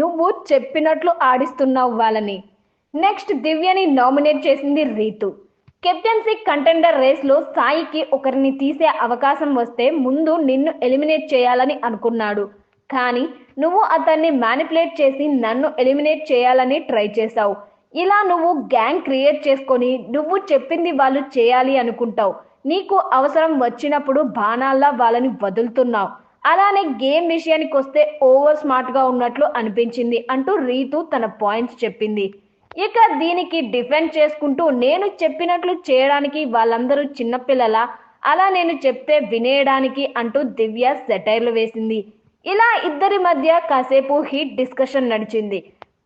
నువ్వు చెప్పినట్లు ఆడిస్తున్నావు వాళ్ళని. నెక్స్ట్ దివ్యని నామినేట్ చేసింది రీతు. కెప్టెన్సీ కంటెండర్ రేస్లో సాయికి ఒకరిని తీసే అవకాశం వస్తే ముందు నిన్ను ఎలిమినేట్ చేయాలని అనుకున్నాడు. కానీ నువ్వు అతన్ని మ్యానిపులేట్ చేసి నన్ను ఎలిమినేట్ చేయాలని ట్రై చేశావు. ఇలా నువ్వు గ్యాంగ్ క్రియేట్ చేసుకొని నువ్వు చెప్పింది వాళ్ళు చేయాలి అనుకుంటావు. నీకు అవసరం వచ్చినప్పుడు బాణాల్లా వాళ్ళని వదులుతున్నావు. అలానే గేమ్ విషయానికి వస్తే ఓవర్ స్మార్ట్గా ఉన్నట్లు అనిపించింది అంటూ రీతు తన పాయింట్స్ చెప్పింది. ఇక దీనికి డిఫెండ్ చేసుకుంటూ నేను చెప్పినట్లు చేయడానికి వాళ్ళందరూ చిన్నపిల్లల అలా నేను చెప్తే వినేయడానికి అంటూ దివ్య సెటైర్లు వేసింది. ఇలా ఇద్దరి మధ్య కాసేపు హీట్ డిస్కషన్ నడిచింది.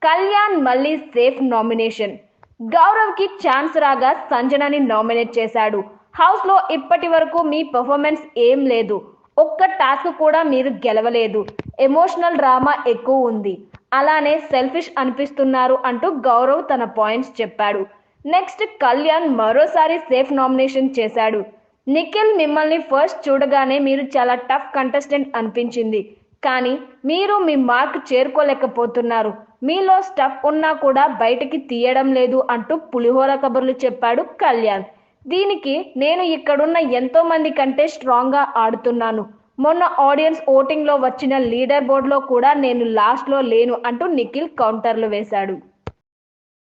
కళ్యాణ్ మళ్ళీ సేఫ్ నామినేషన్. గౌరవ్కి ఛాన్స్ రాగా సంజనని నామినేట్ చేశాడు. హౌస్లో ఇప్పటి వరకు మీ పర్ఫార్మెన్స్ ఏం లేదు. ఒక్క టాస్క్ కూడా మీరు గెలవలేదు. ఎమోషనల్ డ్రామా ఎక్కువ ఉంది. అలానే సెల్ఫిష్ అనిపిస్తున్నారు అంటూ గౌరవ్ తన పాయింట్స్ చెప్పాడు. నెక్స్ట్ కళ్యాణ్ మరోసారి సేఫ్ నామినేషన్ చేశాడు. నిఖిల్ మిమ్మల్ని ఫస్ట్ చూడగానే మీరు చాలా టఫ్ కంటెస్టెంట్ అనిపించింది. కానీ మీరు మీ మార్క్ చేరుకోలేకపోతున్నారు. మీలో స్టఫ్ ఉన్నా కూడా బయటికి తీయడం లేదు అంటూ పులిహోర కబుర్లు చెప్పాడు కళ్యాణ్. దీనికి నేను ఇక్కడున్న ఎంతో మంది కంటే స్ట్రాంగ్గా ఆడుతున్నాను. మొన్న ఆడియన్స్ ఓటింగ్లో వచ్చిన లీడర్ బోర్డులో కూడా నేను లాస్ట్లో లేను అంటూ నిఖిల్ కౌంటర్లు వేశాడు.